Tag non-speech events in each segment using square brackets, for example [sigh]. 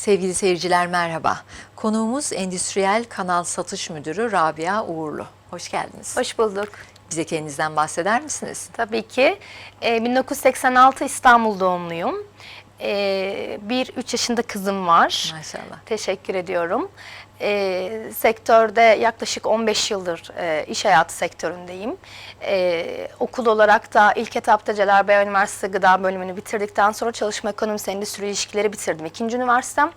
Sevgili seyirciler merhaba. Konuğumuz Endüstriyel Kanal Satış Müdürü Rabia Uğurlu. Hoş geldiniz. Hoş bulduk. Bize kendinizden bahseder misiniz? Tabii ki. Ee, 1986 İstanbul doğumluyum. Ee, bir 3 yaşında kızım var. Maşallah. Teşekkür ediyorum. Ee, sektörde yaklaşık 15 yıldır e, iş hayatı sektöründeyim. Ee, okul olarak da ilk etapta Celal Üniversitesi Gıda Bölümünü bitirdikten sonra çalışma ekonomisi endüstri ilişkileri bitirdim. İkinci üniversitem.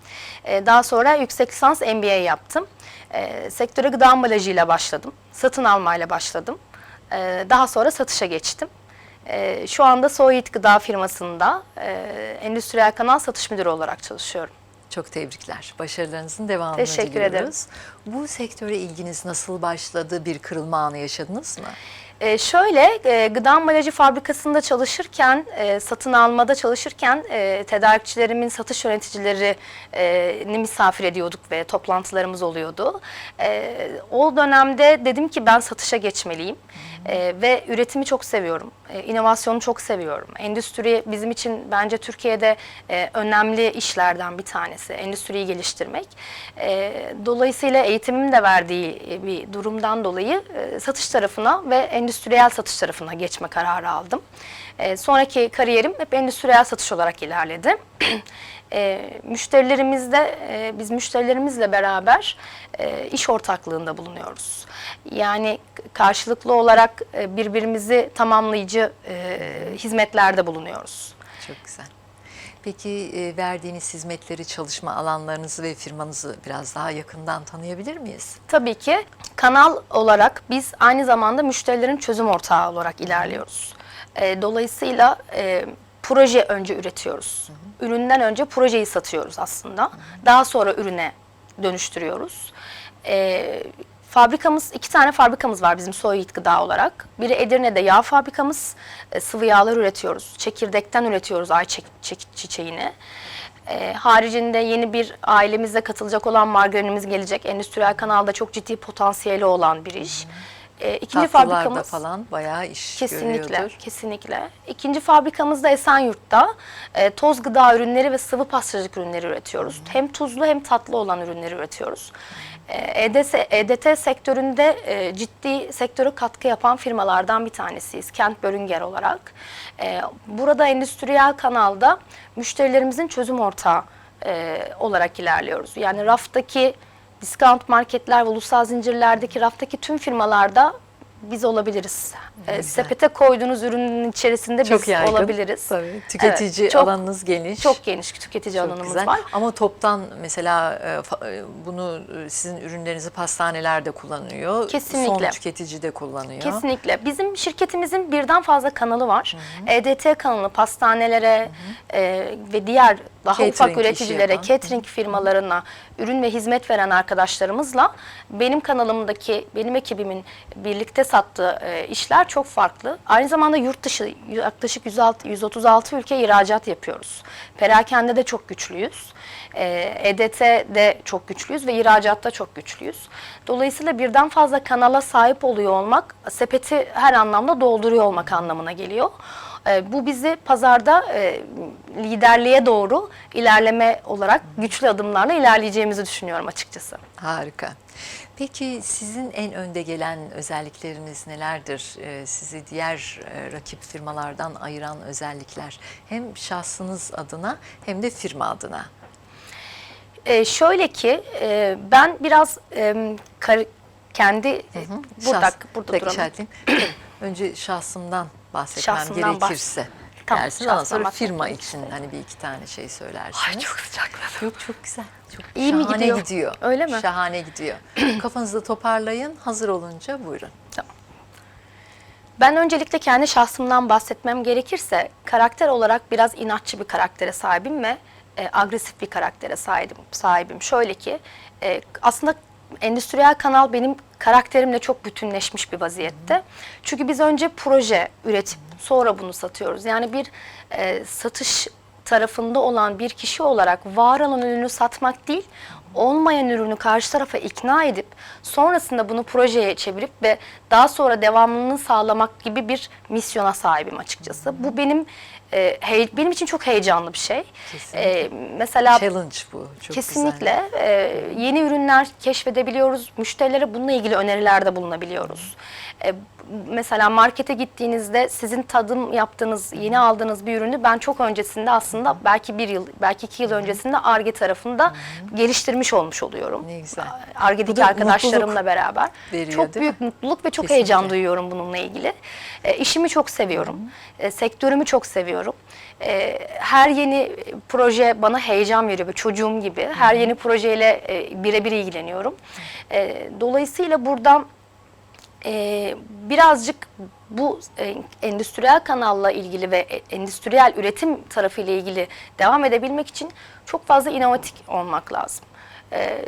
Ee, daha sonra yüksek lisans MBA yaptım. Ee, sektöre gıda ambalajıyla başladım. Satın almayla başladım. Ee, daha sonra satışa geçtim. Ee, şu anda Soğit Gıda firmasında e, endüstriyel kanal satış müdürü olarak çalışıyorum. Çok tebrikler. Başarılarınızın devamını Teşekkür diliyoruz. ederim. Bu sektöre ilginiz nasıl başladı? Bir kırılma anı yaşadınız mı? Ee, şöyle e, gıda ambalajı fabrikasında çalışırken, e, satın almada çalışırken e, tedarikçilerimin satış yöneticilerini misafir ediyorduk ve toplantılarımız oluyordu. E, o dönemde dedim ki ben satışa geçmeliyim E, ve üretimi çok seviyorum, e, inovasyonu çok seviyorum. Endüstri bizim için bence Türkiye'de e, önemli işlerden bir tanesi, endüstriyi geliştirmek. E, dolayısıyla eğitimim de verdiği e, bir durumdan dolayı e, satış tarafına ve endüstriyel satış tarafına geçme kararı aldım. E, sonraki kariyerim hep endüstriyel satış olarak ilerledi. [clears throat] e, müşterilerimizde, e, biz müşterilerimizle beraber e, iş ortaklığında bulunuyoruz. Yani karşılıklı olarak e, birbirimizi tamamlayıcı e, hizmetlerde bulunuyoruz. Çok güzel. Peki e, verdiğiniz hizmetleri, çalışma alanlarınızı ve firmanızı biraz daha yakından tanıyabilir miyiz? Tabii ki kanal olarak biz aynı zamanda müşterilerin çözüm ortağı olarak ilerliyoruz. E, dolayısıyla e, proje önce üretiyoruz. Üründen önce projeyi satıyoruz aslında. Daha sonra ürüne dönüştürüyoruz. E, fabrikamız, iki tane fabrikamız var bizim Soyit Gıda olarak. Biri Edirne'de yağ fabrikamız, e, sıvı yağlar üretiyoruz. Çekirdekten üretiyoruz ayçiçeğini. çiçeğini. E, haricinde yeni bir ailemize katılacak olan margarinimiz gelecek. Endüstriyel kanalda çok ciddi potansiyeli olan bir iş. E, ikinci Tatlılarda fabrikamız falan bayağı iş kesinlikle, görüyordur. kesinlikle. İkinci fabrikamız da Esenyurt'ta e, toz gıda ürünleri ve sıvı pastacılık ürünleri üretiyoruz. Hem tuzlu hem tatlı olan ürünleri üretiyoruz. E, EDS, EDT sektöründe e, ciddi sektöre katkı yapan firmalardan bir tanesiyiz. Kent Bölünger olarak. E, burada endüstriyel kanalda müşterilerimizin çözüm ortağı e, olarak ilerliyoruz. Yani raftaki discount marketler ve ulusal zincirlerdeki raftaki tüm firmalarda biz olabiliriz. E, sepete koyduğunuz ürünün içerisinde Çok biz yaygın. olabiliriz. Tabii. Tüketici Evet, çok- alanınız geniş. Çok geniş tüketici Çok alanımız güzel. var. Ama toptan mesela e, e, bunu e, sizin ürünlerinizi pastaneler de kullanıyor. Kesinlikle. Son tüketici de kullanıyor. Kesinlikle. Bizim şirketimizin birden fazla kanalı var. EDT kanalı pastanelere e, ve diğer daha Catering ufak üreticilere, catering firmalarına ürün ve hizmet veren arkadaşlarımızla benim kanalımdaki, benim ekibimin birlikte sattığı e, işler çok farklı. Aynı zamanda yurt dışı yaklaşık 106, 136 ülke ihracat yapıyoruz. Perakende de çok güçlüyüz. E, EDT'de çok güçlüyüz ve ihracatta çok güçlüyüz. Dolayısıyla birden fazla kanala sahip oluyor olmak, sepeti her anlamda dolduruyor olmak anlamına geliyor. E, bu bizi pazarda e, liderliğe doğru ilerleme olarak güçlü adımlarla ilerleyeceğimizi düşünüyorum açıkçası. Harika. Peki sizin en önde gelen özellikleriniz nelerdir? Ee, sizi diğer e, rakip firmalardan ayıran özellikler hem şahsınız adına hem de firma adına. E, şöyle ki e, ben biraz e, kar- kendi burada Şahs- burada duralım. [clears throat] Önce şahsımdan bahsetmem Şahsımdan bahs- gerekirse. Tamam, dersiniz. Ondan sonra firma için hani bir iki tane şey söylersiniz. Ay çok sıcakladım. Yok çok güzel. Çok İyi mi şahane gidiyor? gidiyor. Öyle mi? Şahane gidiyor. [clears throat] Kafanızı toparlayın. Hazır olunca buyurun. Ben öncelikle kendi şahsımdan bahsetmem gerekirse karakter olarak biraz inatçı bir karaktere sahibim ve e, agresif bir karaktere sahibim. sahibim. Şöyle ki e, aslında endüstriyel kanal benim karakterimle çok bütünleşmiş bir vaziyette. Çünkü biz önce proje üretip sonra bunu satıyoruz. Yani bir e, satış tarafında olan bir kişi olarak var olan ürünü satmak değil, olmayan ürünü karşı tarafa ikna edip sonrasında bunu projeye çevirip ve daha sonra devamlılığını sağlamak gibi bir misyona sahibim açıkçası. Bu benim e, hey- benim için çok heyecanlı bir şey. Kesinlikle. E, mesela Challenge bu. Çok Kesinlikle. güzel. Ee, yeni ürünler keşfedebiliyoruz. Müşterilere bununla ilgili önerilerde bulunabiliyoruz. Ee, mesela markete gittiğinizde sizin tadım yaptığınız, yeni aldığınız bir ürünü ben çok öncesinde aslında belki bir yıl, belki iki yıl öncesinde ARGE tarafında geliştirmiş olmuş oluyorum. Ne güzel. ARGE'deki da arkadaşlarımla beraber. veriyor, çok büyük mi? mutluluk ve çok Kesinlikle. heyecan duyuyorum bununla ilgili. E, işimi çok seviyorum. E, sektörümü çok seviyorum. E, her yeni proje bana heyecan veriyor. Böyle çocuğum gibi. Her yeni projeyle e, birebir ilgileniyorum. E, dolayısıyla buradan e, birazcık bu e, endüstriyel kanalla ilgili ve e, endüstriyel üretim tarafıyla ilgili devam edebilmek için çok fazla inovatif olmak lazım. E,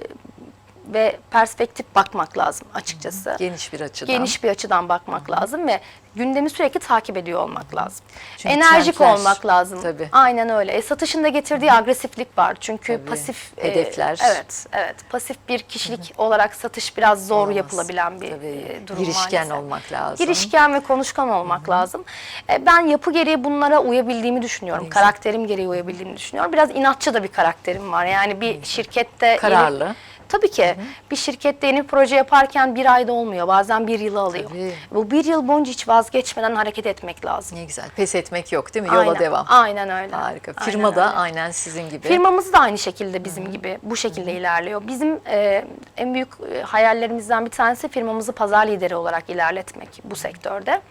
ve perspektif bakmak lazım açıkçası. Geniş bir açıdan. Geniş bir açıdan bakmak lazım ve gündemi sürekli takip ediyor olmak lazım. Çünkü Enerjik trendler, olmak lazım. tabii. Aynen öyle. E, satışın da getirdiği agresiflik var. Çünkü Tabii. pasif e, Hedefler. evet, evet. Pasif bir kişilik olarak satış biraz zor Olmaz. yapılabilen bir Tabii. e, durum Girişken maalesef. olmak lazım. Girişken ve konuşkan olmak lazım. E, ben yapı gereği bunlara uyabildiğimi düşünüyorum. Ne güzel. Karakterim gereği uyabildiğimi düşünüyorum. Biraz inatçı da bir karakterim var. Yani bir şirkette yeni- Kararlı. Tabii ki. Bir şirkette yeni bir proje yaparken bir ayda olmuyor. Bazen bir yılı alıyor. Tabii. Bu bir yıl boyunca hiç vazgeçmeden hareket etmek lazım. Ne güzel. Pes etmek yok değil mi? Yola aynen, devam. Aynen öyle. Harika. Aynen Firma da öyle. aynen sizin gibi. Firmamız da aynı şekilde bizim gibi bu şekilde ilerliyor. Bizim e, en büyük e, hayallerimizden bir tanesi firmamızı pazar lideri olarak ilerletmek bu sektörde.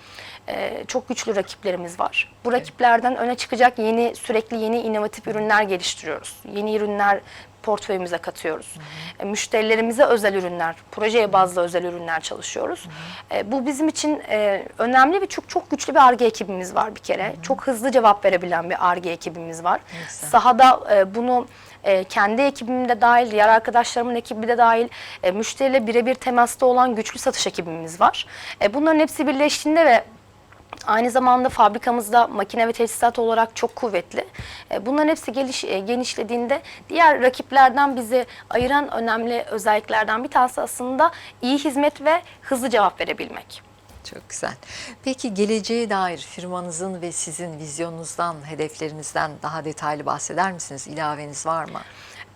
E, çok güçlü rakiplerimiz var. Bu rakiplerden öne çıkacak yeni sürekli yeni inovatif ürünler geliştiriyoruz. Yeni ürünler portföyümüze katıyoruz. E, müşterilerimize özel ürünler, projeye bazlı özel ürünler çalışıyoruz. E, bu bizim için e, önemli ve çok çok güçlü bir ARGE ekibimiz var bir kere. Çok hızlı cevap verebilen bir ARGE ekibimiz var. güzel. Sahada e, bunu e, kendi ekibim de dahil, diğer arkadaşlarımın ekibi de dahil, e, müşteriyle birebir temasta olan güçlü satış ekibimiz var. E, bunların hepsi birleştiğinde ve Aynı zamanda fabrikamızda makine ve teçhizat olarak çok kuvvetli. E, Bunların hepsi geliş, e, genişlediğinde diğer rakiplerden bizi ayıran önemli özelliklerden bir tanesi aslında iyi hizmet ve hızlı cevap verebilmek. Çok güzel. Peki geleceğe dair firmanızın ve sizin vizyonunuzdan, hedeflerinizden daha detaylı bahseder misiniz? İlaveniz var mı?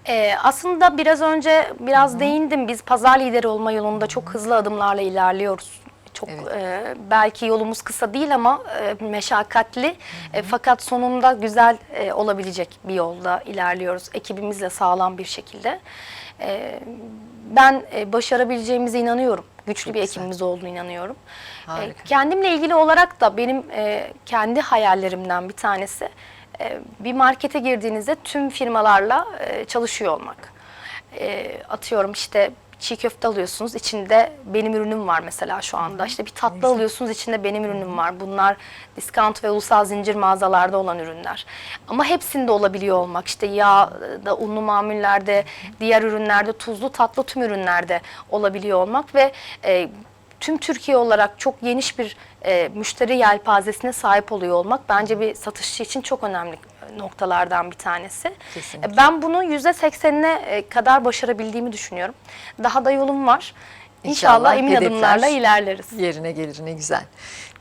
Ee, aslında biraz önce biraz değindim. Biz pazar lideri olma yolunda çok hızlı adımlarla ilerliyoruz. Çok Evet. e, belki yolumuz kısa değil ama e, meşakkatli E, fakat sonunda güzel e, olabilecek bir yolda ilerliyoruz ekibimizle sağlam bir şekilde. E, ben e, başarabileceğimize inanıyorum. Güçlü bir güzel. ekibimiz olduğunu inanıyorum. E, kendimle ilgili olarak da benim e, kendi hayallerimden bir tanesi e, bir markete girdiğinizde tüm firmalarla e, çalışıyor olmak. E, atıyorum işte çiğ köfte alıyorsunuz içinde benim ürünüm var mesela şu anda. İşte bir tatlı alıyorsunuz içinde benim ürünüm var. Bunlar diskant ve ulusal zincir mağazalarda olan ürünler. Ama hepsinde olabiliyor olmak. İşte yağda, unlu mamullerde, diğer ürünlerde, tuzlu tatlı tüm ürünlerde olabiliyor olmak ve e, tüm Türkiye olarak çok geniş bir e, müşteri yelpazesine sahip oluyor olmak bence bir satışçı için çok önemli noktalardan bir tanesi. Kesinlikle. E, Ben bunu yüzde seksenine e, kadar başarabildiğimi düşünüyorum. Daha da yolum var. İnşallah, İnşallah emin adımlarla ilerleriz. Yerine gelir ne güzel.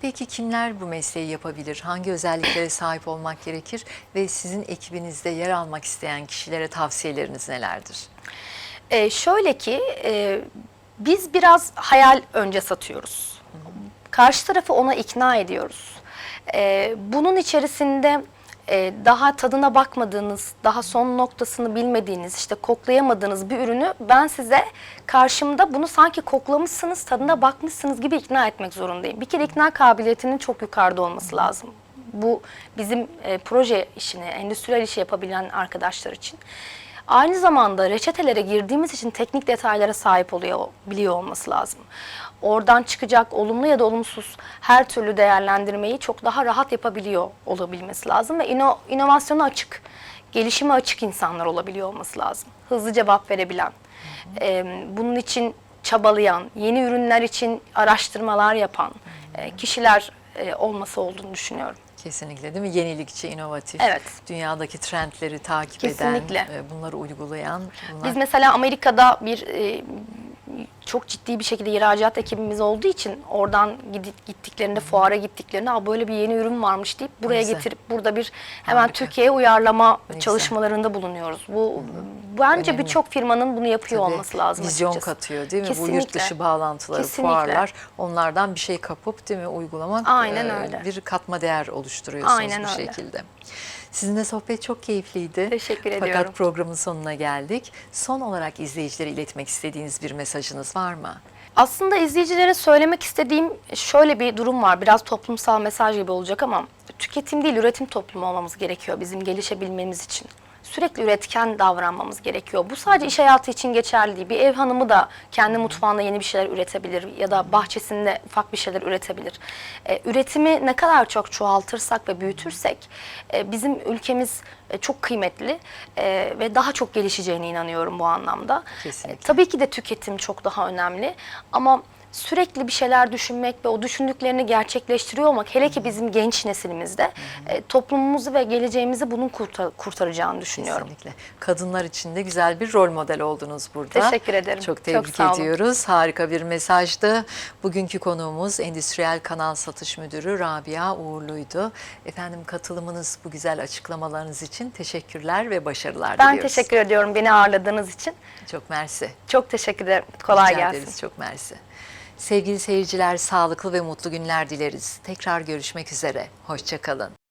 Peki kimler bu mesleği yapabilir? Hangi özelliklere sahip olmak gerekir? Ve sizin ekibinizde yer almak isteyen kişilere tavsiyeleriniz nelerdir? E, şöyle ki e, biz biraz hayal önce satıyoruz. Karşı tarafı ona ikna ediyoruz. E, bunun içerisinde e, daha tadına bakmadığınız, daha son noktasını bilmediğiniz, işte koklayamadığınız bir ürünü ben size karşımda bunu sanki koklamışsınız, tadına bakmışsınız gibi ikna etmek zorundayım. Bir kere ikna kabiliyetinin çok yukarıda olması lazım. Bu bizim e, proje işini, endüstriyel işi yapabilen arkadaşlar için. Aynı zamanda reçetelere girdiğimiz için teknik detaylara sahip oluyor biliyor olması lazım. Oradan çıkacak olumlu ya da olumsuz her türlü değerlendirmeyi çok daha rahat yapabiliyor olabilmesi lazım ve ino, inovasyona açık, gelişime açık insanlar olabiliyor olması lazım. Hızlı cevap verebilen, e, bunun için çabalayan, yeni ürünler için araştırmalar yapan e, kişiler e, olması olduğunu düşünüyorum. Kesinlikle değil mi? Yenilikçi, inovatif, Evet. dünyadaki trendleri takip Kesinlikle. eden, e, bunları uygulayan. Bunlar Biz mesela Amerika'da bir e, çok ciddi bir şekilde ihracat ekibimiz olduğu için oradan gittiklerinde fuara gittiklerinde Aa, böyle bir yeni ürün varmış deyip buraya Güzel. getirip burada bir hemen. Türkiye'ye uyarlama güzel. çalışmalarında bulunuyoruz. Bu bence birçok firmanın bunu yapıyor Tabii, olması lazım Vizyon açıkçası. katıyor değil mi? Bu yurt Kesinlikle. dışı bağlantıları, Kesinlikle. fuarlar onlardan bir şey kapıp değil mi uygulamak Aynen e, öyle. bir katma değer oluşturuyorsunuz Aynen bu öyle. şekilde. Sizinle sohbet çok keyifliydi. Teşekkür Fakat ediyorum. programın sonuna geldik. Son olarak izleyicilere iletmek istediğiniz bir mesajınız var mı? Aslında izleyicilere söylemek istediğim şöyle bir durum var. Biraz toplumsal mesaj gibi olacak ama tüketim değil üretim toplumu olmamız gerekiyor bizim gelişebilmemiz için. Sürekli üretken davranmamız gerekiyor. Bu sadece iş hayatı için geçerli değil. Bir ev hanımı da kendi mutfağında yeni bir şeyler üretebilir ya da bahçesinde ufak bir şeyler üretebilir. Ee, üretimi ne kadar çok çoğaltırsak ve büyütürsek e, bizim ülkemiz e, çok kıymetli e, ve daha çok gelişeceğine inanıyorum bu anlamda. Kesinlikle. E, Tabii ki de tüketim çok daha önemli ama sürekli bir şeyler düşünmek ve o düşündüklerini gerçekleştiriyor olmak hele ki bizim genç nesilimizde e, toplumumuzu ve geleceğimizi bunun kurtar- kurtaracağını düşünüyorum. Kesinlikle. Kadınlar için de güzel bir rol model oldunuz burada. Teşekkür ederim. Çok Çok tebrik olun. ediyoruz. Harika bir mesajdı. Bugünkü konuğumuz Endüstriyel Kanal Satış Müdürü Rabia Uğurlu'ydu. Efendim katılımınız, bu güzel açıklamalarınız için teşekkürler ve başarılar Ben diliyoruz. teşekkür ediyorum beni ağırladığınız için. Çok mersi. Çok teşekkür ederim. Kolay Rica gelsin. ederiz. Çok mersi. Sevgili seyirciler, sağlıklı ve mutlu günler dileriz. Tekrar görüşmek üzere. Hoşçakalın.